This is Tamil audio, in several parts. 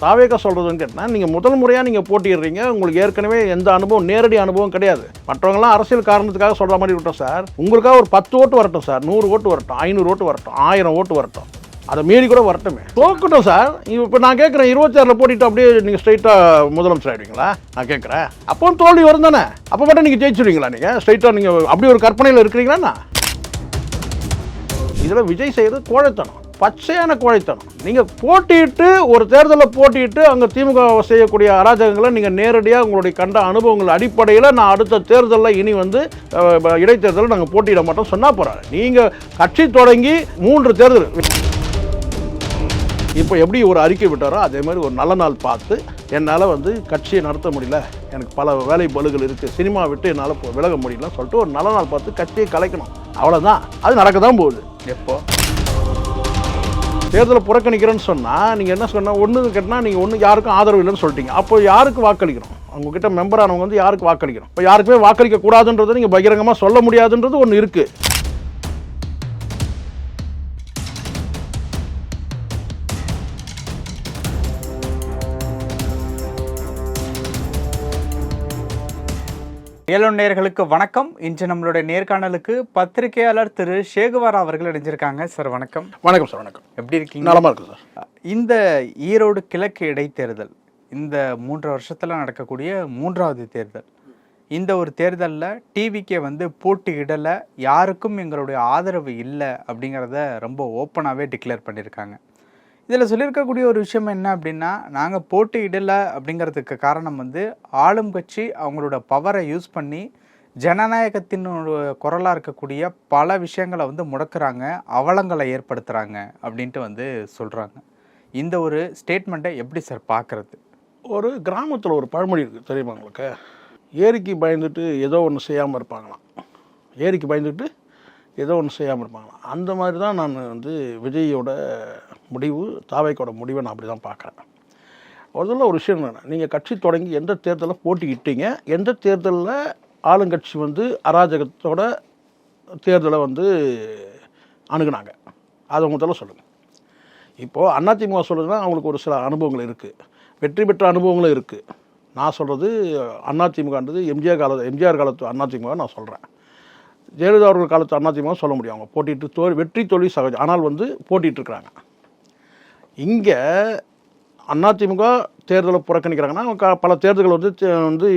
தாவேகா சொல்கிறதுன்னு கேட்டால் நீங்கள் முதல் முறையாக நீங்கள் போட்டிடுறீங்க உங்களுக்கு ஏற்கனவே எந்த அனுபவம் நேரடி அனுபவம் கிடையாது. மற்றவங்களாம் அரசியல் காரணத்துக்காக சொல்கிற மாதிரி விட்டோம் சார். உங்களுக்காக ஒரு பத்து ஓட்டு வரட்டும் சார். நூறு ஓட்டு வரட்டும் ஐநூறு ஓட்டு வரட்டும் ஆயிரம் ஓட்டு வரட்டும். அதை மீறி கூட வரட்டுமே. தோக்கட்டும் சார். இப்போ நான் கேட்குறேன் இருபத்தாறில் போட்டிட்டு அப்படியே நீங்கள் ஸ்ட்ரைட்டாக முதலமைச்சர் ஆகிடுவீங்களா நான் கேட்குறேன். அப்போ தோல்வி வரும் தானே? அப்போ மட்டும் நீங்கள் ஜெயிச்சுடுவீங்களா நீங்கள் ஸ்ட்ரைட்டாக நீங்கள் அப்படி ஒரு கற்பனையில் இருக்கிறீங்களா இதில் விஜய் செய்கிறது கோழைத்தனம். பச்சையான கோழைத்தனம். நீங்கள் போட்டியிட்டு ஒரு தேர்தலில் போட்டியிட்டு அங்கே திமுக செய்யக்கூடிய அராஜகங்களை நீங்கள் நேரடியாக உங்களுடைய கண்ட அனுபவங்கள் அடிப்படையில் நான் அடுத்த தேர்தலில் இனி வந்து இடைத்தேர்தலில் நாங்கள் போட்டியிட மாட்டோம் சொன்னால் போகிறாரு நீங்கள் கட்சி தொடங்கி மூன்று தேர்தல். இப்போ எப்படி ஒரு அறிக்கை விட்டாரோ அதே மாதிரி ஒரு நல்ல நாள் பார்த்து என்னால் வந்து கட்சியை நடத்த முடியல. எனக்கு பல வேலை பளுகள் இருக்குது சினிமா விட்டு என்னால் விலக முடியலன்னு சொல்லிட்டு ஒரு நல்ல நாள் பார்த்து கட்சியை கலைக்கணும். அவ்வளோதான் அது நடக்க தான் போகுது. எப்போ? தேர்தலை புறக்கணிக்கிறேன்னு சொன்னால் நீங்கள் என்ன சொன்னால் ஒன்று கேட்டால் நீங்கள் ஒன்று யாருக்கும் ஆதரவு இல்லைன்னு சொல்லிட்டீங்க. அப்போ யாருக்கு வாக்களிக்கிறோம் உங்ககிட்ட மெம்பர் ஆனவங்க வந்து யாருக்கு வாக்களிக்கிறோம் இப்போ யாருக்குமே வாக்களிக்க கூடாதுன்றதை நீங்கள் பகிரங்கமாக சொல்ல முடியாதுன்றது ஒன்று இருக்குது ஏழு நேயர்களுக்கு வணக்கம். இன்று நம்மளுடைய நேர்காணலுக்கு பத்திரிகையாளர் திரு. சேகுவாரா அவர்கள் இணைஞ்சிருக்காங்க. சார் வணக்கம். வணக்கம் சார் வணக்கம். எப்படி இருக்கீங்க? நலமாக இருக்கு சார். இந்த ஈரோடு கிழக்கு இடைத்தேர்தல் இந்த மூன்று வருஷத்துல நடக்கக்கூடிய மூன்றாவது தேர்தல் இந்த ஒரு தேர்தலில் டிவிக்கே வந்து போட்டியிடலை யாருக்கும் எங்களுடைய ஆதரவு இல்லை அப்படிங்கிறத ரொம்ப ஓப்பனாகவே டிக்ளேர் பண்ணியிருக்காங்க இதில் சொல்லியிருக்கக்கூடிய ஒரு விஷயம் என்ன அப்படின்னா நாங்கள் போட்டியிடலை அப்படிங்கிறதுக்கு காரணம் வந்து ஆளும் கட்சி அவங்களோட பவரை யூஸ் பண்ணி ஜனநாயகத்தின் குரலாக இருக்கக்கூடிய பல விஷயங்களை வந்து முடக்கிறாங்க அவலங்களை ஏற்படுத்துகிறாங்க அப்படின்ட்டு வந்து சொல்கிறாங்க இந்த ஒரு ஸ்டேட்மெண்ட்டை எப்படி சார் பார்க்குறது? ஒரு கிராமத்தில் ஒரு பழமொழி இருக்குது தெரியுமா உங்களுக்கு? ஏரிக்கு பயந்துட்டு ஏதோ ஒன்று செய்யாமல் இருப்பாங்களாம். ஏரிக்கு பயந்துட்டு ஏதோ ஒன்று செய்யாமல் இருப்பாங்களாம். அந்த மாதிரி தான் நான் வந்து விஜயோட முடிவு தாவைக்கோட முடிவை நான் அப்படி தான் பார்க்குறேன் முதல்ல ஒரு விஷயம் என்ன நீங்கள் கட்சி தொடங்கி எந்த தேர்தலில் போட்டிக்கிட்டீங்க எந்த தேர்தலில் ஆளுங்கட்சி வந்து அராஜகத்தோட தேர்தலை வந்து அணுகுனாங்க. அதை முதல்ல சொல்லுங்கள் இப்போது அதிமுக சொல்லுதுன்னா அவங்களுக்கு ஒரு சில அனுபவங்கள் இருக்குது வெற்றி பெற்ற அனுபவங்களும் இருக்குது நான் சொல்கிறது அதிமுகன்றது எம்ஜிஆர் கால எம்ஜிஆர் காலத்து அதிமுக நான் சொல்கிறேன் ஜெயலலிதா அவர்கள் காலத்து அதிமுக சொல்ல முடியும். அவங்க போட்டிட்டு தோல் வெற்றி தோல்வி சகஜம் ஆனால் வந்து போட்டிகிட்டு இருக்கிறாங்க இங்கே அதிமுக தேர்தலை புறக்கணிக்கிறாங்கன்னா க- பல தேர்தல்கள் வந்து தே- வந்து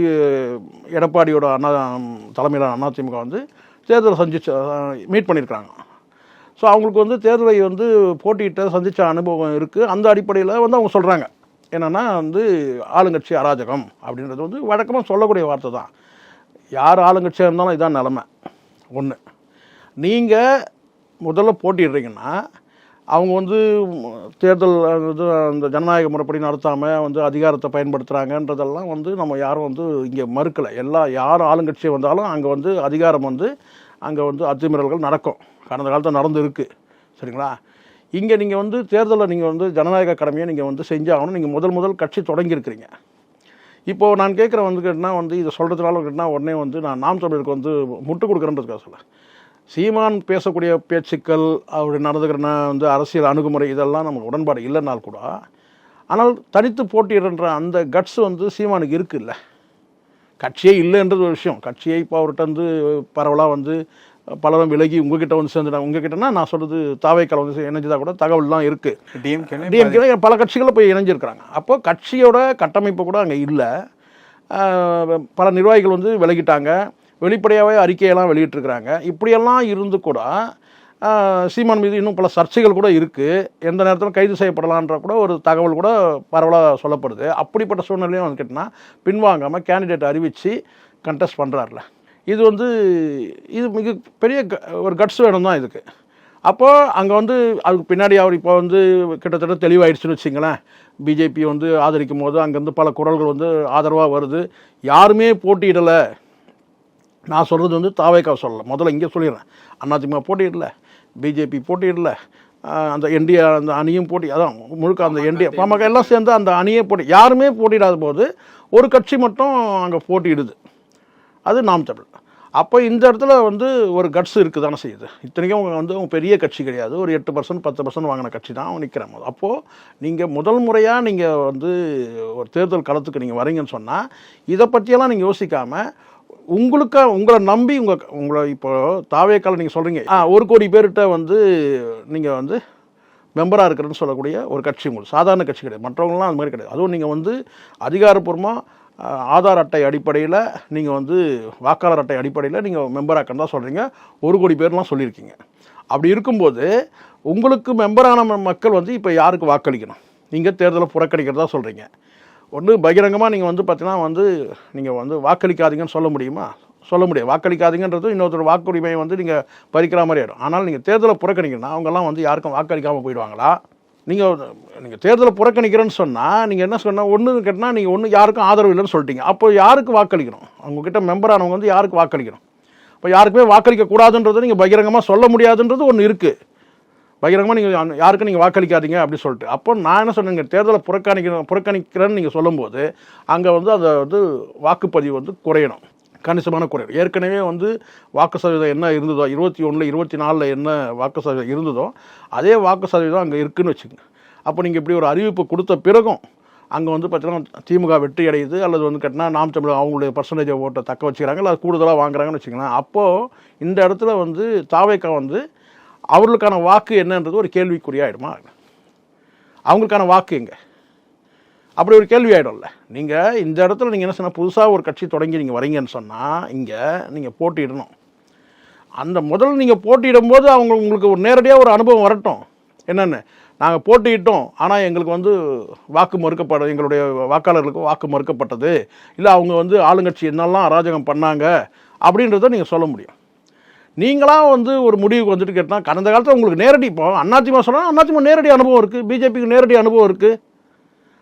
எடப்பாடியோட அண்ணா தலைமையிலான அதிமுக வந்து தேர்தலை சந்திச்சு மீட் பண்ணியிருக்கிறாங்க. ஸோ அவங்களுக்கு வந்து தேர்தலை வந்து போட்டியிட்ட சந்தித்த அனுபவம் இருக்குது அந்த அடிப்படையில் வந்து அவங்க சொல்கிறாங்க என்னென்னா வந்து ஆளுங்கட்சி அராஜகம் அப்படின்றது வந்து வழக்கமாக சொல்லக்கூடிய வார்த்தை தான். யார் ஆளுங்கட்சியாக இருந்தாலும் இதான் நிலமை. ஒன்று நீங்கள் முதல்ல போட்டிடுறீங்கன்னா அவங்க வந்து தேர்தல் இது அந்த ஜனநாயக முறைப்படி நடத்தாமல் வந்து அதிகாரத்தை பயன்படுத்துகிறாங்கன்றதெல்லாம் வந்து நம்ம யாரும் வந்து இங்கே மறுக்கலை. எல்லா யார் ஆளுங்கட்சி வந்தாலும் அங்கே வந்து அதிகாரம் வந்து அங்கே வந்து அத்துமீறல்கள் நடக்கும். கடந்த காலத்தில் நடந்து சரிங்களா? இங்கே நீங்கள் வந்து தேர்தலில் நீங்கள் வந்து ஜனநாயக கடமையை நீங்கள் வந்து செஞ்சாகணும். நீங்கள் முதல் முதல் கட்சி தொடங்கியிருக்கிறீங்க. இப்போது நான் கேட்குற வந்து கேட்டால் வந்து இதை சொல்கிறதுனால கேட்டினா உடனே வந்து நான் நாம் தமிழருக்கு வந்து முட்டு கொடுக்குறேன்றதுக்காக சொல்ல சீமான் பேசக்கூடிய பேச்சுக்கள் அவர் நடந்துக்கிற வந்து அரசியல் அணுகுமுறை இதெல்லாம் நமக்கு உடன்பாடு இல்லைனால் கூட ஆனால் தனித்து போட்டியிடுன்ற அந்த கட்ஸ் வந்து சீமானுக்கு இருக்குல்ல. கட்சியே இல்லைன்றது ஒரு விஷயம். கட்சியை இப்போ அவர்கிட்ட வந்து பரவலாக வந்து பலரும் விலகி உங்ககிட்ட வந்து சேர்ந்துட்டாங்க உங்ககிட்டனா நான் சொல்கிறது தாவைக்கால வந்து இணைஞ்சதா கூட தகவல்லாம் இருக்குது டிஎம்கே டிஎம்கே பல கட்சிகளில் போய் இணைஞ்சிருக்கிறாங்க. அப்போ கட்சியோட கட்டமைப்பு கூட அங்கே இல்லை. பல நிர்வாகிகள் வந்து விலகிட்டாங்க. வெளிப்படையாகவே அறிக்கையெல்லாம் வெளியிட்டிருக்கிறாங்க. இப்படியெல்லாம் இருந்து கூட சீமான் மீது இன்னும் பல சர்ச்சைகள் கூட இருக்குது எந்த நேரத்தில் கைது செய்யப்படலான்ற கூட ஒரு தகவல் கூட பரவலாக சொல்லப்படுது. அப்படிப்பட்ட சூழ்நிலையும் வந்து கேட்டினா பின்வாங்காமல் கேண்டிடேட் அறிவித்து கண்டெஸ்ட் பண்ணுறாருல இது வந்து இது மிக பெரிய க- ஒரு கட்ஸ் வேணும் தான் இதுக்கு. அப்போது அங்கே வந்து அதுக்கு பின்னாடி அவர் இப்போ வந்து கிட்டத்தட்ட தெளிவாயிடுச்சுன்னு வச்சிங்களேன். பிஜேபி வந்து ஆதரிக்கும் போது அங்கேருந்து பல குரல்கள் வந்து ஆதரவாக வருது. யாருமே போட்டியிடலை. நான் சொல்கிறது வந்து தாவேக்கா சொல்லலை. முதல்ல இங்கே சொல்லிடுறேன். அதிமுக போட்டியிடல பிஜேபி போட்டியிடல அந்த என்டிஏ அந்த அணியும் போட்டி அதான் முழுக்க அந்த என்டிஏ பாமக எல்லாம் சேர்ந்து அந்த அணியே போட்டி யாருமே போட்டியிடாத போது ஒரு கட்சி மட்டும் அங்கே போட்டியிடுது. அது நாம் தமிழ். அப்போ இந்த இடத்துல வந்து ஒரு கட்ஸ் இருக்குது தானே செய்யுது. இத்தனைக்கும் அவங்க வந்து அவங்க பெரிய கட்சி கிடையாது. ஒரு எட்டு பர்சன்ட் பத்து பர்சன்ட் வாங்கின கட்சி தான் அவங்க நிற்கிறாங்க அப்போது நீங்கள் முதல் முறையாக நீங்கள் வந்து ஒரு தேர்தல் களத்துக்கு நீங்கள் வரீங்கன்னு சொன்னால் இதை பற்றியெல்லாம் நீங்கள் யோசிக்காமல் உங்களுக்கு உங்களை நம்பி உங்கள் உங்களை இப்போ தாவேக்கால நீங்கள் சொல்கிறீங்க ஆ ஒரு கோடி பேர்கிட்ட வந்து நீங்கள் வந்து மெம்பராக இருக்கிறன்னு சொல்லக்கூடிய ஒரு கட்சி உங்களுக்கு சாதாரண கட்சி கிடையாது. மற்றவங்களாம் அது மாதிரி கிடையாது. அதுவும் நீங்கள் வந்து அதிகாரப்பூர்வமாக ஆதார் அட்டை அடிப்படையில் நீங்கள் வந்து வாக்காளர் அட்டை அடிப்படையில் நீங்கள் மெம்பராக தான் சொல்கிறீங்க ஒரு கோடி பேர்லாம் சொல்லியிருக்கீங்க. அப்படி இருக்கும்போது உங்களுக்கு மெம்பரான ம- மக்கள் வந்து இப்போ யாருக்கு வாக்களிக்கணும்? நீங்கள் தேர்தலை புறக்கணிக்கிறதா சொல்கிறீங்க ஒன்று பகிரங்கமாக நீங்கள் வந்து பார்த்தீங்கன்னா வந்து நீங்கள் வந்து வாக்களிக்காதீங்கன்னு சொல்ல முடியுமா? சொல்ல முடியாது. வாக்களிக்காதீங்கன்றது இன்னொருத்தர் வாக்குரிமையை வந்து நீங்கள் பறிக்கிற மாதிரி ஆகிடும் ஆனால் நீங்கள் தேர்தலை புறக்கணிக்கணும்னா அவங்கெல்லாம் வந்து யாருக்கும் வாக்களிக்காமல் போயிடுவாங்களா? நீங்கள் நீங்கள் தேர்தலை புறக்கணிக்கிறேன்னு சொன்னால் நீங்கள் என்ன சொன்னால் ஒன்று கேட்டால் நீங்கள் ஒன்று யாருக்கும் ஆதரவு இல்லைன்னு சொல்லிட்டீங்க. அப்போ யாருக்கு வாக்களிக்கணும்? அவங்கக்கிட்ட மெம்பரானவங்க வந்து யாருக்கு வாக்களிக்கணும்? இப்போ யாருக்குமே வாக்களிக்க கூடாதுன்றது நீங்கள் பகிரங்கமாக சொல்ல முடியாதுன்றது ஒன்று இருக்குது பகிரங்கமாக நீங்கள் யாருக்கும் நீங்கள் வாக்களிக்காதீங்க அப்படின்னு சொல்லிட்டு. அப்போ நான் என்ன சொன்னேங்க தேர்தலை புறக்கணிக்கிறேன் புறக்கணிக்கிறேன்னு நீங்கள் சொல்லும்போது அங்கே வந்து அதை வந்து வாக்குப்பதிவு வந்து குறையணும். கணிசமான குறையும் ஏற்கனவே வந்து வாக்கு சதவீதம் என்ன இருந்ததோ இருபத்தி ஒன்றில் இருபத்தி நாலில் என்ன வாக்கு சதவீதம் இருந்ததோ அதே வாக்கு சதவீதம் அங்கே இருக்குதுன்னு வச்சுக்கோங்க. அப்போ நீங்கள் இப்படி ஒரு அறிவிப்பு கொடுத்த பிறகும் அங்கே வந்து பார்த்தீங்கன்னா திமுக வெற்றி அடையுது அல்லது வந்து கேட்டினா நாம் தமிழ் அவங்களுடைய பர்சன்டேஜ் ஓட்டை தக்க வச்சுக்கிறாங்க இல்லை கூடுதலாக வாங்குறாங்கன்னு வச்சுக்கலாம் அப்போது இந்த இடத்துல வந்து தாவேக்கா வந்து அவர்களுக்கான வாக்கு என்னன்றது ஒரு கேள்விக்குறியாயிடுமா? அவங்களுக்கான வாக்கு எங்கே? அப்படி ஒரு கேள்வி ஆகிடும்ல நீங்கள் இந்த இடத்துல நீங்கள் என்ன சொன்னால் புதுசாக ஒரு கட்சி தொடங்கி நீங்கள் வரீங்கன்னு சொன்னால் இங்கே நீங்கள் போட்டியிடணும். அந்த முதல்ல நீங்கள் போட்டியிடும்போது அவங்க உங்களுக்கு ஒரு நேரடியாக ஒரு அனுபவம் வரட்டும். என்னென்னு? நாங்கள் போட்டியிட்டோம். ஆனால் எங்களுக்கு வந்து வாக்கு மறுக்கப்பட எங்களுடைய வாக்காளர்களுக்கு வாக்கு மறுக்கப்பட்டது. இல்லை அவங்க வந்து ஆளுங்கட்சி என்னெல்லாம் அராஜகம் பண்ணாங்க அப்படின்றத நீங்கள் சொல்ல முடியும். நீங்களாம் வந்து ஒரு முடிவுக்கு வந்துட்டு கேட்டால் கடந்த காலத்தில் உங்களுக்கு நேரடி இப்போ அதிமுக சொன்னால் அதிமுக நேரடி அனுபவம் இருக்குது பிஜேபிக்கு நேரடி அனுபவம் இருக்குது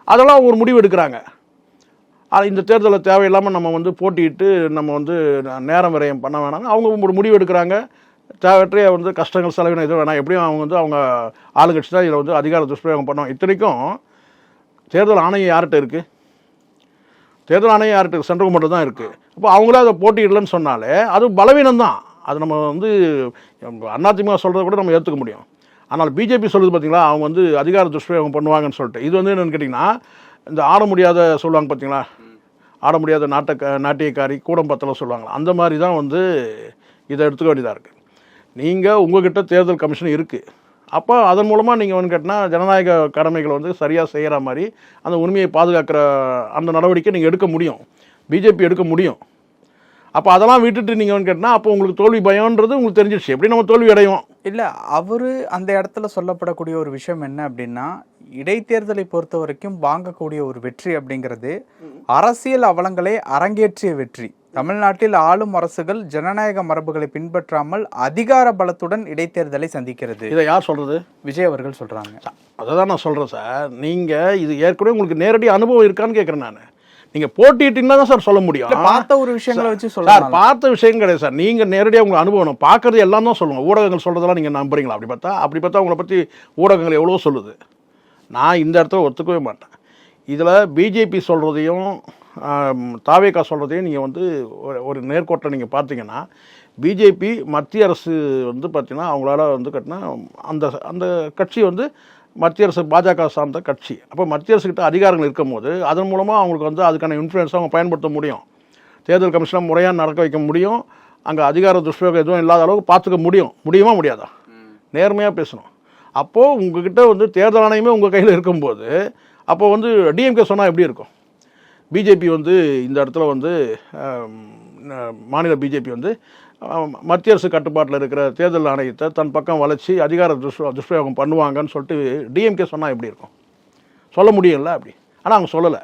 அதெல்லாம் ஒரு முடிவு எடுக்கிறாங்க. ஆனா, இந்த தேர்தலில் தேவையில்லாமல் நம்ம வந்து போட்டியிட்டு நம்ம வந்து ந- நேரம் விரயம் பண்ண வேணாம் அவங்க ஒரு முடிவு எடுக்கிறாங்க. தேவையற்ற வந்து கஷ்டங்கள் செலவினம் எதுவும் வேணாம். எப்படியும் அவங்க வந்து அவங்க ஆளுங்கட்சி தான் இதில் வந்து அதிகார துஷ்பிரயோகம் பண்ணுவாங்க இத்தனைக்கும் தேர்தல் ஆணையம் யார்கிட்ட இருக்குது தேர்தல் ஆணையம் யார்கிட்ட சென்ட்ரல் மட்டும் தான் இருக்குது அப்போ அவங்களே அதை போட்டியிடலன்னு சொன்னாலே அது பலவீனம் தான் அது நம்ம வந்து அதிமுக சொல்கிறத கூட நம்ம ஏற்றுக்க முடியும். ஆனால் பிஜேபி சொல்லுது பார்த்தீங்களா அவங்க வந்து அதிகார துஷ்பிரயோகம் பண்ணுவாங்கன்னு சொல்லிட்டு. இது வந்து என்னென்னு கேட்டிங்கன்னா இந்த ஆட முடியாத சொல்லுவாங்க பார்த்தீங்களா ஆட முடியாத நாட்டக்க நாட்டியக்காரி கூடம்பத்தில் சொல்லுவாங்களா அந்த மாதிரி தான் வந்து இதை எடுத்துக்க வேண்டியதாக இருக்குது நீங்கள் உங்கள்கிட்ட தேர்தல் கமிஷன் இருக்குது அப்போ அதன் மூலமாக நீங்கள் வந்து கேட்டால் ஜனநாயக கடமைகளை வந்து சரியாக செய்கிற மாதிரி அந்த உரிமையை பாதுகாக்கிற அந்த நடவடிக்கை நீங்கள் எடுக்க முடியும். பிஜேபி எடுக்க முடியும். அப்போ அதெல்லாம் விட்டுட்டு நீங்கள் கேட்டால் அப்போ உங்களுக்கு தோல்வி பயம்ன்றது உங்களுக்கு தெரிஞ்சிடுச்சு எப்படி நம்ம தோல்வி அடையும் இல்ல அவரு அந்த இடத்துல சொல்லப்படக்கூடிய ஒரு விஷயம் என்ன அப்படின்னா இடைத்தேர்தலை பொறுத்த வரைக்கும் வாங்கக்கூடிய ஒரு வெற்றி அப்படிங்கிறது அரசியல் அவலங்களை அரங்கேற்றிய வெற்றி. தமிழ்நாட்டில் ஆளும் அரசுகள் ஜனநாயக மரபுகளை பின்பற்றாமல் அதிகார பலத்துடன் இடைத்தேர்தலை சந்திக்கிறது. இதை யார் சொல்கிறது விஜய் அவர்கள் சொல்றாங்க. அதை தான் நான் சொல்கிறேன் சார். நீங்கள் இது ஏற்கனவே உங்களுக்கு நேரடி அனுபவம் இருக்கான்னு கேட்குறேன் நான். நீங்கள் போட்டிட்டீங்கன்னா தான் சார் சொல்ல முடியும். பார்த்த ஒரு விஷயங்களை வச்சு சார் சொல்லலாம். பார்த்த விஷயம் கிடையாது சார். நீங்கள் நேரடியாக உங்களை அனுபவம் பார்க்கறது எல்லாம் தான் சொல்லுங்கள் ஊடகங்கள் சொல்கிறதெல்லாம் நீங்கள் நம்புறீங்களா? அப்படி பார்த்தா அப்படி பார்த்தா உங்களை பற்றி ஊடகங்கள் எவ்வளோ சொல்லுது. நான் இந்த இடத்துல ஒத்துக்கவே மாட்டேன். இதில் பிஜேபி சொல்கிறதையும் தாவேக்கா சொல்கிறதையும் நீங்கள் வந்து ஒரு- ஒரு நேர்கோட்டை நீங்கள் பார்த்தீங்கன்னா பிஜேபி மத்திய அரசு வந்து பார்த்தீங்கன்னா அவங்களால வந்து கட்டினா அந்த அந்த கட்சி வந்து மத்திய அரசு பாஜக சார்ந்த கட்சி. அப்போ மத்திய அரசுக்கிட்ட அதிகாரங்கள் இருக்கும்போது அதன் மூலமாக அவங்களுக்கு வந்து அதுக்கான இன்ஃப்ளூயன்ஸை அவங்க பயன்படுத்த முடியும். தேர்தல் கமிஷனை முறையாக நடக்க வைக்க முடியும். அங்கே அதிகார துஷ்பிரயோகம் எதுவும் இல்லாத அளவுக்கு பார்த்துக்க முடியும். முடியுமா முடியாதா? நேர்மையாக பேசணும். அப்போது உங்ககிட்ட வந்து தேர்தல் ஆணையமே உங்கள் கையில் இருக்கும்போது அப்போ வந்து டிஎம்கே சொன்னால் எப்படி இருக்கும்? பிஜேபி வந்து இந்த இடத்துல வந்து மாநில பிஜேபி வந்து மத்திய அரசு கட்டுப்பாட்டில் இருக்கிற தேர்தல் ஆணையத்தை தன் பக்கம் வளைச்சி அதிகார துஷ்பிர துஷ்பிரயோகம் பண்ணுவாங்கன்னு சொல்லிட்டு டிஎம்கே சொன்னால் எப்படி இருக்கும்? சொல்ல முடியும்ல அப்படி. ஆனால் அவங்க சொல்லலை.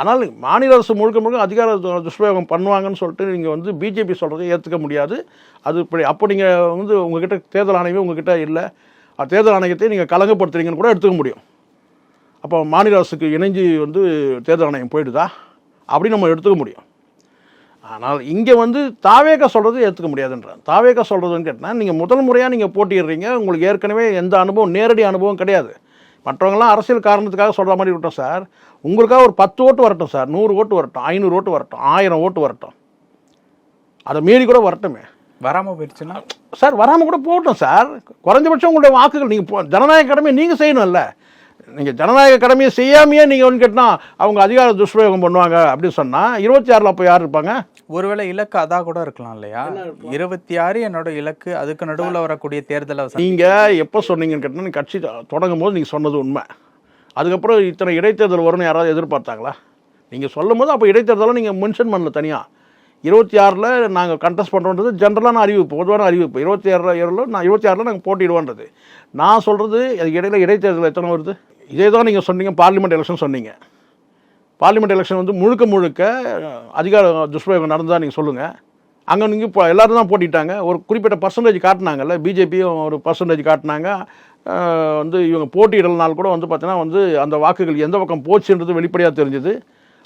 ஆனால் மாநில அரசு முழுக்க முழுக்க அதிகார துஷ்பிரயோகம் பண்ணுவாங்கன்னு சொல்லிட்டு நீங்கள் வந்து பிஜேபி சொல்கிறதை ஏற்றுக்க முடியாது. அது இப்படி அப்போ நீங்கள் வந்து உங்ககிட்ட தேர்தல் ஆணையமே உங்ககிட்ட இல்லை. தேர்தல் ஆணையத்தை நீங்கள் கலங்கப்படுத்துறீங்கன்னு கூட எடுத்துக்க முடியும். அப்போ மாநில அரசுக்கு இணைஞ்சு வந்து தேர்தல் ஆணையம் போயிடுதா? அப்படின்னு நம்ம எடுத்துக்க முடியும். ஆனால் இங்கே வந்து தாவேக்கா சொல்கிறது ஏற்றுக்க முடியாதுன்றான் தாவேக்கா சொல்கிறதுன்னு கேட்டால் நீங்கள் முதல் முறையாக நீங்கள் போட்டிடுறீங்க உங்களுக்கு ஏற்கனவே எந்த அனுபவம் நேரடி அனுபவம் கிடையாது. மற்றவங்களாம் அரசியல் காரணத்துக்காக சொல்கிற மாதிரி விட்டோம் சார். உங்களுக்காக ஒரு பத்து ஓட்டு வரட்டும் சார் நூறு ஓட்டு வரட்டும் ஐநூறு ஓட்டு வரட்டும் ஆயிரம் ஓட்டு வரட்டும். அதை மீறி கூட வரட்டுமே. வராம போயிடுச்சுன்னா? சார் வராமல் கூட போகட்டும் சார். குறைஞ்சபட்சம் உங்களுடைய வாக்குகள் நீங்கள் ஜனநாயக கடமையை நீங்கள் செய்யணும்ல. நீங்கள் ஜனநாயக கடமையை செய்யாமையே நீங்கள் வந்து கேட்டால் அவங்க அதிகார துஷ்பிரயோகம் பண்ணுவாங்க அப்படின்னு சொன்னால் இருபத்தி ஆறில் அப்போ யார் இருப்பாங்க? ஒருவேளை இலக்கு அதா கூட இருக்கலாம் இல்லையா? இருபத்தி ஆறு என்னோட இலக்கு அதுக்கு நடுவுல வரக்கூடிய தேர்தலை நீங்கள் எப்போ சொன்னீங்கன்னு கேட்டால் கட்சி தொடங்கும் போது நீங்கள் சொன்னது உண்மை. அதுக்கப்புறம் இத்தனை இடைத்தேர்தல் வரும்னு யாராவது எதிர்பார்த்தாங்களா? நீங்கள் சொல்லும் போது அப்போ இடைத்தேர்தலை நீங்கள் மென்ஷன் பண்ணல தனியாக இருபத்தி ஆறில் நாங்கள் கண்டெஸ்ட் பண்ணுறோன்றது ஜென்ரலான அறிவிப்பு பொதுவான அறிவிப்பு. இருபத்தி ஆறில் ஏழில் நான் இருபத்தி ஆறில் நாங்கள் போட்டிடுவோன்றது நான் சொல்கிறது அதுக்கு இடையில இடைத்தேர்தல் எத்தனை வருது? இதே தான் நீங்கள் சொன்னீங்க பார்லிமெண்ட் எலெக்ஷன் சொன்னீங்க. பார்லிமெண்ட் எலெக்ஷன் வந்து முழுக்க முழுக்க அதிகார துஷ்பிரயோகம் நடந்ததாக நீங்கள் சொல்லுங்கள் அங்கே நீங்கள் இப்போ எல்லாரும் தான் போட்டிட்டாங்க. ஒரு குறிப்பிட்ட பர்சன்டேஜ் காட்டினாங்கல்ல பிஜேபியும் ஒரு பர்சன்டேஜ் காட்டினாங்க. வந்து இவங்க போட்டியிடலனால் கூட வந்து பார்த்தீங்கன்னா வந்து அந்த வாக்குகள் எந்த பக்கம் போச்சுன்றது வெளிப்படையாக தெரிஞ்சுது.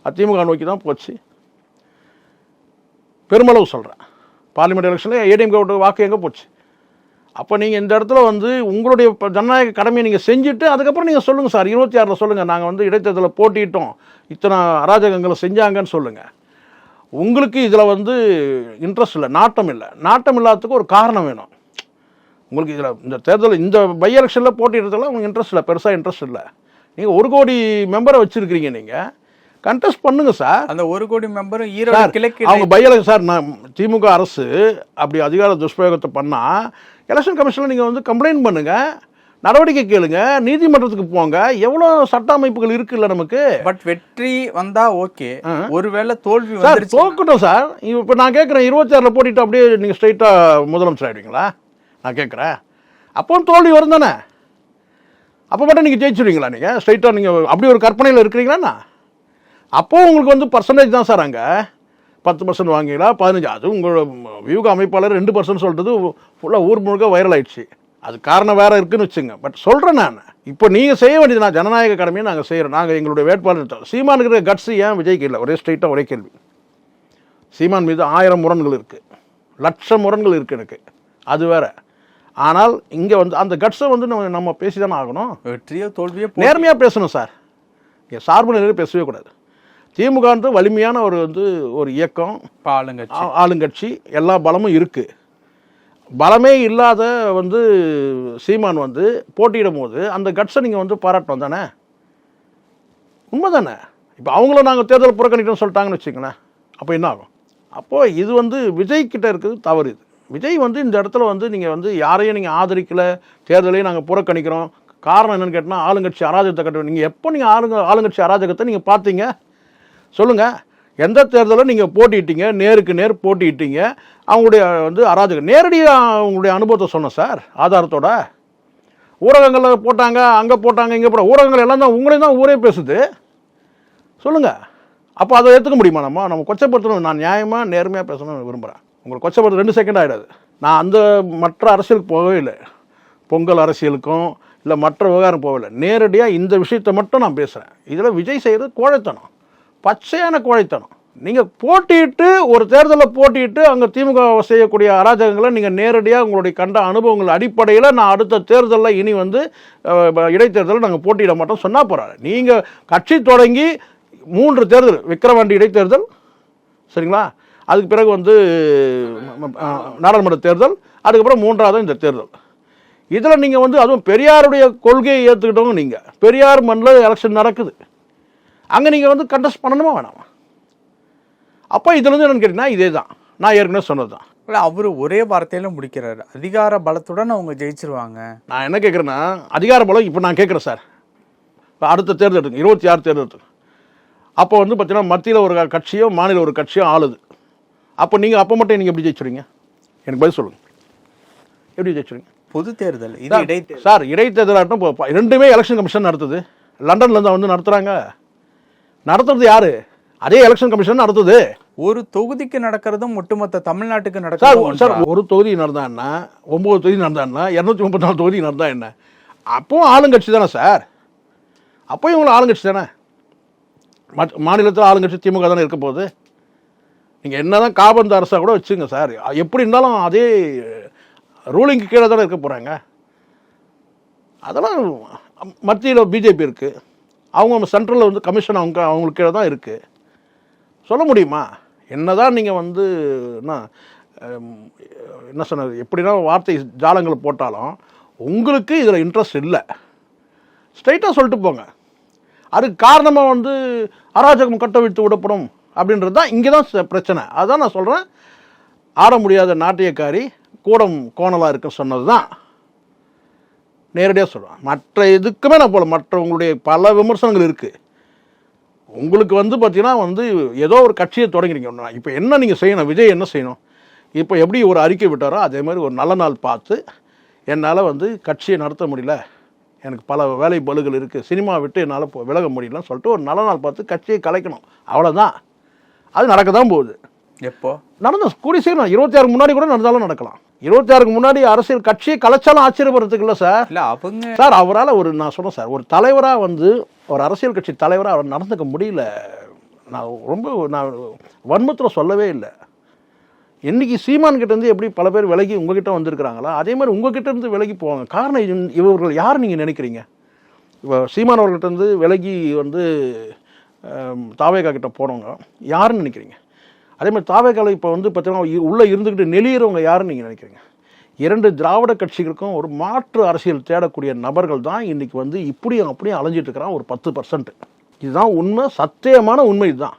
அதிமுக நோக்கி தான் போச்சு. பெருமளவு சொல்கிறேன் பார்லிமெண்ட் எலெக்ஷனில் ஏடிஎம்கோட வாக்கு எங்கே போச்சு? அப்போ நீங்கள் இந்த இடத்துல வந்து உங்களுடைய ஜனநாயக கடமையை நீங்கள் செஞ்சுட்டு அதுக்கப்புறம் நீங்கள் சொல்லுங்கள் சார். இருபத்தி ஆறில் சொல்லுங்கள் நாங்கள் வந்து இடைத்தேர்தலில் போட்டிட்டோம். இத்தனை அராஜகங்களை செஞ்சாங்கன்னு சொல்லுங்கள் உங்களுக்கு இதில் வந்து இன்ட்ரெஸ்ட் இல்லை நாட்டம் இல்லை. நாட்டம் இல்லாததுக்கு ஒரு காரணம் வேணும். உங்களுக்கு இதில் இந்த தேர்தல் இந்த பை எலெக்ஷனில் போட்டிடுறதுல உங்களுக்கு இன்ட்ரெஸ்ட் இல்லை பெருசாக இன்ட்ரெஸ்ட் இல்லை. நீங்கள் ஒரு கோடி மெம்பரை வச்சுருக்கிறீங்க நீங்கள் கண்டெஸ்ட் பண்ணுங்க சார். அந்த ஒரு கோடி மெம்பரும் ஈரோடு கிழக்கு அவங்க பை எலெக்ஷன் சார் நான் திமுக அரசு அப்படி அதிகார துஷ்பிரயோகத்தை பண்ணால் எலெக்ஷன் கமிஷனில் நீங்கள் வந்து கம்ப்ளைண்ட் பண்ணுங்க நடவடிக்கை கேளுங்க நீதிமன்றத்துக்கு போங்க. எவ்வளோ சட்ட அமைப்புகள் இருக்குல்ல நமக்கு? பட் வெற்றி வந்தா ஓகே ஒருவேளை தோல்வி சார் தோக்கட்டும் சார். இப்போ நான் கேட்குறேன் இருபத்தி ஆறில் போட்டிட்டு அப்படியே நீங்கள் ஸ்ட்ரைட்டாக முதலமைச்சர் ஆகிடுவீங்களா நான் கேட்குறேன் அப்போ தோல்வி வரும் தானே அப்போ மட்டும் நீங்கள் ஜெயிச்சிடுவீங்களா நீங்கள் ஸ்ட்ரைட்டாக நீங்கள் அப்படி ஒரு கற்பனையில் இருக்கிறீங்களாண்ணா அப்போ உங்களுக்கு வந்து பர்சன்டேஜ் தான் சார் அங்கே. பத்து பர்சன்ட் வாங்கிங்களா பதினஞ்சு. அது உங்களோட வியூக அமைப்பாளர் ரெண்டு பர்சன்ட் சொல்கிறது ஃபுல்லாக ஊர் முழுக்க வைரல் ஆயிடுச்சு. அது காரணம் வேற இருக்குன்னு வச்சுங்க பட் சொல்கிறேன் நான். இப்போ நீங்கள் செய்ய வேண்டியது நான் ஜனநாயக கடமையை நாங்கள் செய்கிறோம் நாங்கள் எங்களுடைய வேட்பாளர் சீமான் இருக்கிற கட்ஸ் ஏன் விஜய்க்கு இல்லை? ஒரே ஸ்ட்ரைட்டாக ஒரே கேள்வி. சீமான் மீது ஆயிரம் முரண்கள் இருக்குது லட்சம் முரண்கள் இருக்குது எனக்கு. அது வேற. ஆனால் இங்கே வந்து அந்த கட்ஸை வந்து நம்ம நம்ம பேசி தானே ஆகணும். வெற்றியோ தோல்வியோ நேர்மையாக பேசணும் சார். இங்கே சார்பு நிலையில் பேசவே கூடாது. திமுகன்றது வலிமையான ஒரு வந்து ஒரு இயக்கம். ஆளுங்கட்சி. ஆளுங்கட்சி. எல்லா பலமும் இருக்குது பலமே இல்லாத வந்து சீமான் வந்து போட்டியிடும் போது அந்த கட்ஸை நீங்கள் வந்து பாராட்டணும் தானே? உண்மை தானே இப்போ அவங்களும் நாங்கள் தேர்தல் புறக்கணிக்கிறோம்னு சொல்லிட்டாங்கன்னு வச்சுக்கோங்களேன். அப்போ என்ன ஆகும்? அப்போது இது வந்து விஜய் கிட்ட இருக்குது தவறு இது. விஜய் வந்து இந்த இடத்துல வந்து நீங்கள் வந்து யாரையும் நீங்கள் ஆதரிக்கல தேர்தலையும் நாங்கள் புறக்கணிக்கிறோம். காரணம் என்னன்னு கேட்டால் ஆளுங்கட்சி அராஜகத்தை கட்ட நீங்கள் எப்போ நீங்கள் ஆளுங்க ஆளுங்கட்சி அராஜகத்தை நீங்கள் பார்த்தீங்க? சொல்லுங்கள் எந்த தேர்தலில் நீங்கள் போட்டிட்டீங்க? நேருக்கு நேர் போட்டிட்டீங்க. அவங்களுடைய வந்து அராஜகம் நேரடியாக அவங்களுடைய அனுபவத்தை சொன்னேன் சார் ஆதாரத்தோட. ஊடகங்களில் போட்டாங்க அங்கே போட்டாங்க இங்கே போட்டாங்க. ஊடகங்கள் எல்லாம் தான் உங்களையும் தான் ஊரே பேசுது. சொல்லுங்கள் அப்போ அதை ஏற்றுக்க முடியுமா நம்ம? நம்ம கொச்சப்படுத்தணும். நான் நியாயமாக நேர்மையாக பேசணும்னு விரும்புகிறேன் உங்களை கொச்சப்படுத்த ரெண்டு செகண்ட் ஆகிடாது நான் அந்த மற்ற அரசியலுக்கு போகவே இல்லை. பொங்கல் அரசியலுக்கும் இல்லை மற்ற விவகாரம் போகவில்லை நேரடியாக இந்த விஷயத்தை மட்டும் நான் பேசுகிறேன் இதில் விஜய் செய்கிறது கோழைத்தனம். பச்சையான கோழைத்தனம். நீங்கள் போட்டியிட்டு ஒரு தேர்தலில் போட்டிட்டு அங்கே திமுக செய்யக்கூடிய அராஜகங்களை நீங்கள் நேரடியாக உங்களுடைய கண்ட அனுபவங்கள் அடிப்படையில் நான் அடுத்த தேர்தலில் இனி வந்து இடைத்தேர்தலில் நாங்கள் போட்டியிட மாட்டோம் சொன்னால் போகிறாரு நீங்கள் கட்சி தொடங்கி மூன்று தேர்தல் விக்கிரவாண்டி இடைத்தேர்தல் சரிங்களா? அதுக்கு பிறகு வந்து நாடாளுமன்ற தேர்தல் அதுக்கப்புறம் மூன்றாவது இந்த தேர்தல். இதில் நீங்கள் வந்து அதுவும் பெரியாருடைய கொள்கையை ஏற்றுக்கிட்டவங்க நீங்கள் பெரியார் மண்ணில் எலெக்ஷன் நடக்குது. அங்கே நீங்கள் வந்து கண்டெஸ்ட் பண்ணணுமா வேணாமா? அப்போ இதுல இருந்து என்னன்னு கேட்டிங்கன்னா இதே தான் நான் ஏற்கனவே சொன்னது தான் இல்ல அவரு ஒரே வார்த்தையில முடிக்கிறாரு. அதிகார பலத்துடன் அவங்க ஜெயிச்சிருவாங்க. நான் என்ன கேட்குறேன்னா அதிகார பலம் இப்போ நான் கேட்குறேன் சார். இப்போ அடுத்த தேர்தல் இருபத்தி ஆறு தேர்தல் அப்போ வந்து பார்த்தீங்கன்னா மத்தியில் ஒரு கட்சியோ மாநில ஒரு கட்சியோ ஆளுது. அப்போ நீங்கள் அப்போ மட்டும் நீங்கள் எப்படி ஜெயிச்சுடுவீங்க எனக்கு பதில் சொல்லுங்கள் எப்படி ஜெயிச்சுடுவீங்க பொது தேர்தல் இது இடைத்தேர்தல். சார் ப- ரெண்டுமே எலெக்ஷன் கமிஷன் நடத்துது. லண்டன்ல இருந்து வந்து நடத்துகிறாங்க நடத்துறது யாரு? அதே எலெக்ஷன் கமிஷன் நடத்துது. ஒரு தொகுதிக்கு நடக்கிறதும் ஒட்டுமொத்த தமிழ்நாட்டுக்கு சார் நடக்கிறதும் சார் ஒரு தொகுதி நடந்தான்னா ஒம்பது தொகுதி நடந்தான்னா இரநூத்தி முப்பத்தி நாலு தொகுதி நடந்தா என்ன? அப்பவும் ஆளுங்கட்சி தானே சார். அப்போ இவங்களும் ஆளுங்கட்சி தானே. மாநிலத்தில் ஆளுங்கட்சி திமுக தானே இருக்க போகுது. நீங்கள் என்ன தான் காபந்து அரசாக கூட வச்சுங்க சார். எப்படி இருந்தாலும் அதே ரூலிங்க்கு கீழே தானே இருக்க போகிறாங்க அதெல்லாம் மத்தியில் பிஜேபி இருக்குது அவங்க சென்ட்ரலில் வந்து கமிஷன் அவங்க அவங்களுக்கு கீழே தான் இருக்குது சொல்ல முடியுமா? என்ன தான் நீங்கள் வந்து என்ன என்ன சொன்னது? எப்படின்னா வார்த்தை ஜாலங்கள் போட்டாலும் உங்களுக்கு இதில் இன்ட்ரெஸ்ட் இல்லை. ஸ்ட்ரைட்டாக சொல்லிட்டு போங்க. அதுக்கு காரணமாக வந்து அராஜகம் கட்டவிழ்த்து விடப்படும் அப்படின்றது தான் இங்கே தான் ச- பிரச்சனை. அதான் நான் சொல்கிறேன் ஆட முடியாத நாட்டியக்காரி கூடம் கோணலாக இருக்குன்னு சொன்னது தான் நேரடியாக சொல்லுவேன் மற்ற இதுக்குமே நான் போல. மற்ற உங்களுடைய பல விமர்சனங்கள் இருக்குது உங்களுக்கு வந்து பார்த்தீங்கன்னா வந்து ஏதோ ஒரு கட்சியை தொடங்குறீங்க இப்போ என்ன நீங்கள் செய்யணும்? விஜய் என்ன செய்யணும்? இப்போ எப்படி ஒரு அறிக்கை விட்டாரோ அதே மாதிரி ஒரு நல்ல நாள் பார்த்து என்னால் வந்து கட்சியை நடத்த முடியல. எனக்கு பல வேலை பலுகள் இருக்குது சினிமா விட்டு என்னால் விலக முடியலன்னு சொல்லிட்டு ஒரு நல்ல நாள் பார்த்து கட்சியை கலைக்கணும். அவ்வளோதான் அது நடக்க தான் போகுது. எப்போ? நடந்த கூடி சீக்கிரம். இருபத்தி ஆறுக்கு முன்னாடி கூட நடந்தாலும் நடக்கலாம். இருபத்தி ஆறுக்கு முன்னாடி அரசியல் கட்சியை கலைச்சாலும் ஆச்சரியப்படுறதுக்கு இல்லை சார். இல்ல அவங்க சார் அவரால் ஒரு நான் சொன்னேன் சார். ஒரு தலைவராக வந்து ஒரு அரசியல் கட்சி தலைவராக அவர் நடந்துக்க முடியல. நான் ரொம்ப நான் வன்மத்தில் சொல்லவே இல்லை. இன்னைக்கு சீமான் கிட்ட இருந்து எப்படி பல பேர் விலகி உங்ககிட்ட வந்திருக்கிறாங்களா? அதே மாதிரி உங்ககிட்ட இருந்து விலகி போவாங்க. காரணம் இவர்கள் யார் நீங்கள் நினைக்கிறீங்க? இப்போ சீமான் அவர்கிட்ட இருந்து விலகி வந்து தாவேகா கிட்ட போனவங்க யாருன்னு நினைக்கிறீங்க? அதே மாதிரி இப்போ வந்து பார்த்தீங்கன்னா உள்ளே இருந்துக்கிட்டு நெளியிறவங்க யாருன்னு நீங்கள் நினைக்கிறீங்க? இரண்டு திராவிட கட்சிகளுக்கும் ஒரு மாற்று அரசியல் தேடக்கூடிய நபர்கள் தான் இன்றைக்கி வந்து இப்படியும் அப்படியும் அலைஞ்சிட்டு இருக்கிறான் ஒரு பத்து பர்சன்ட் இதுதான் உண்மை சத்தியமான உண்மை இதுதான்.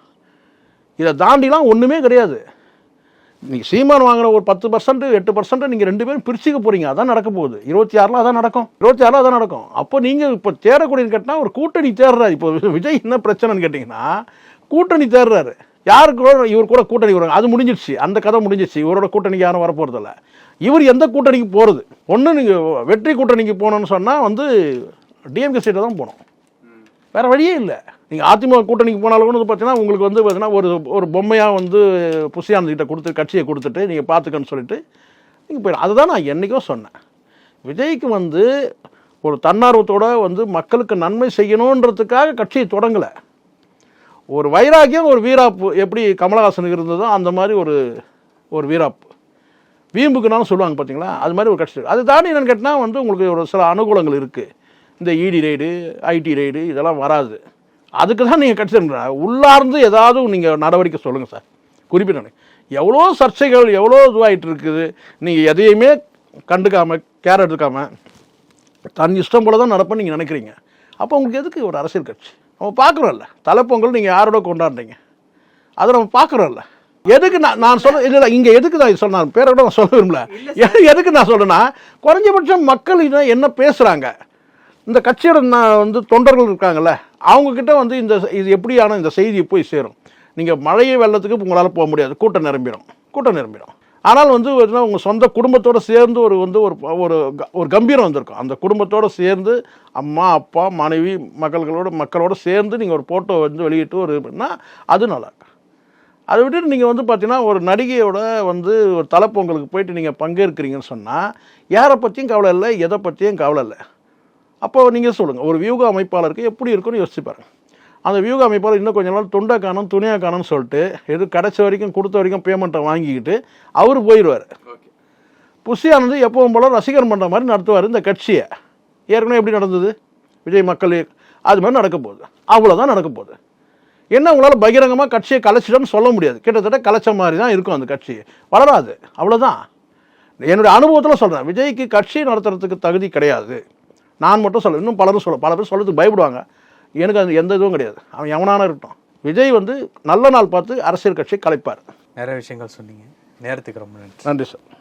இதை தாண்டிலாம் ஒன்றுமே கிடையாது. நீங்கள் சீமான் வாங்கின ஒரு பத்து பர்சன்ட் எட்டு பர்சன்ட் நீங்கள் ரெண்டு பேரும் பிரிச்சுக்க போகிறீங்க அதான் நடக்க போகுது. இருபத்தி ஆறில் அதான் நடக்கும். இருபத்தி ஆறில் அதான் நடக்கும். அப்போ நீங்கள் இப்போ தேடக்கூடியன்னு கேட்டால் ஒரு கூட்டணி தேடுறாரு. இப்போ விஜய் என்ன பிரச்சனைன்னு கேட்டிங்கன்னா கூட்டணி தேடுறாரு. யாருக்கு கூட இவர் கூட கூட்டணி வருவாங்க. அது முடிஞ்சிடுச்சு. அந்த கதை முடிஞ்சிடுச்சு. இவரோட கூட்டணிக்கு யாரும் வரப்போகிறதில்ல இவர் எந்த கூட்டணிக்கு போகிறது ஒன்று நீங்கள் வெற்றி கூட்டணிக்கு போகணுன்னு சொன்னால் வந்து டிஎம்கே சீட்டை தான் போகணும் வேற வழியே இல்லை. நீங்கள் அதிமுக கூட்டணிக்கு போனாலும் வந்து பார்த்தீங்கன்னா உங்களுக்கு வந்து பார்த்தீங்கன்னா ஒரு ஒரு பொம்மையாக வந்து புசியானந்த் கொடுத்து கட்சியை கொடுத்துட்டு நீங்கள் பார்த்துக்கன்னு சொல்லிட்டு நீங்கள் போயிடும் அதுதான் நான் என்றைக்கோ சொன்னேன். விஜய்க்கு வந்து ஒரு தன்னார்வத்தோடு வந்து மக்களுக்கு நன்மை செய்யணுன்றதுக்காக கட்சியை தொடங்கலை. ஒரு வைராக்கியம் ஒரு வீராப்பு எப்படி கமலஹாசனுக்கு இருந்ததோ அந்த மாதிரி ஒரு ஒரு வீராப்பு. வீம்புக்குனாலும் சொல்லுவாங்க பார்த்தீங்களா? அது மாதிரி ஒரு கட்சி அது தாண்டி என்னென்னு கேட்டால் வந்து உங்களுக்கு ஒரு சில அனுகூலங்கள் இருக்குது இந்த இடி ரைடு ஐடி ரைடு இதெல்லாம் வராது. அதுக்கு தான் நீங்கள் கட்சி உள்ளார்ந்து ஏதாவது நீங்கள் நடவடிக்கை சொல்லுங்கள் சார். குறிப்பிட்ட எவ்வளோ சர்ச்சைகள் எவ்வளோ இதுவாகிட்டு இருக்குது. நீங்கள் எதையுமே கண்டுக்காமல் கேர் எடுத்துக்காமல் தன் இஷ்டம் போல தான் நடப்பேன்னு நீங்கள் நினைக்கிறீங்க. அப்போ உங்களுக்கு எதுக்கு ஒரு அரசியல் கட்சி? நம்ம பார்க்குறோம்ல. தலைப்பொங்கல் நீங்கள் யாரோட கொண்டாடுறீங்க? அதை நம்ம பார்க்குறோம்ல. எதுக்கு நான் நான் சொல்ல இல்லை இங்கே எதுக்கு நான் நான் பேரை கூட நான் சொல்ல விரும்பல. எது- எதுக்கு நான் சொல்கிறேன்னா குறைஞ்சபட்சம் மக்கள் இதை என்ன பேசுகிறாங்க இந்த கட்சியோட நான் வந்து தொண்டர்கள் இருக்காங்கல்ல அவங்கக்கிட்ட வந்து இந்த இது எப்படியான இந்த செய்தி போய் சேரும்? நீங்கள் மழையை வெள்ளத்துக்கு உங்களால் போக முடியாது. கூட்டம் நிரம்பிடும் கூட்டம் நிரம்பிடும் ஆனால் வந்து பார்த்தீங்கன்னா உங்கள் சொந்த குடும்பத்தோடு சேர்ந்து ஒரு வந்து ஒரு ஒரு க- ஒரு கம்பீரம் வந்திருக்கும். அந்த குடும்பத்தோடு சேர்ந்து அம்மா அப்பா மனைவி மக்கள்களோட மக்களோட சேர்ந்து நீங்கள் ஒரு ஃபோட்டோ வந்து வெளியிட்டு ஒரு பண்ணால் அது நல்லா இருக்கும் அதை விட்டு நீங்கள் வந்து பார்த்தீங்கன்னா ஒரு நடிகையோட வந்து ஒரு தலைப்பொங்கலுக்கு போயிட்டு நீங்கள் பங்கேற்கிறீங்கன்னு சொன்னால் யாரை பற்றியும் கவலை இல்லை எதை பற்றியும் கவலை இல்லை. அப்போ நீங்கள் சொல்லுங்கள் ஒரு வியூக அமைப்பாளருக்கு எப்படி இருக்குன்னு யோசிச்சு பாருங்க. அந்த வியூக அமைப்பாளர் இன்னும் கொஞ்ச நாள் துண்டை காணும் துணியாக காணும்னு சொல்லிட்டு எது கிடைச்ச வரைக்கும் கொடுத்த வரைக்கும் பேமெண்ட்டை வாங்கிக்கிட்டு அவர் போயிடுவார் புஷியானது எப்பவும் போல ரசிகர் மன்ற மாதிரி நடத்துவார் இந்த கட்சியை. ஏற்கனவே எப்படி நடந்தது? விஜய் மக்கள் அது மாதிரி நடக்க போகுது. அவ்வளோதான் நடக்க போகுது. என்ன உங்களால் பகிரங்கமாக கட்சியை கலைச்சிடம்னு சொல்ல முடியாது. கிட்டத்தட்ட கலைச்ச மாதிரி தான் இருக்கும் அந்த கட்சி. வளராது. அவ்வளோதான் என்னுடைய அனுபவத்தில் சொல்கிறேன் விஜய்க்கு கட்சி நடத்துறதுக்கு தகுதி கிடையாது. நான் மட்டும் சொல்ல இன்னும் பலரும் சொல்ல பல பேர் சொல்றதுக்கு பயப்படுவாங்க. எனக்கு அது எந்த இதுவும் கிடையாது. அவன் எவனான இருக்கட்டும். விஜய் வந்து நல்ல நாள் பார்த்து அரசியல் கட்சியை கலைப்பார். நிறைய விஷயங்கள் சொன்னீங்க. நேரத்துக்கு ரொம்ப நன்றி. நன்றி சார்.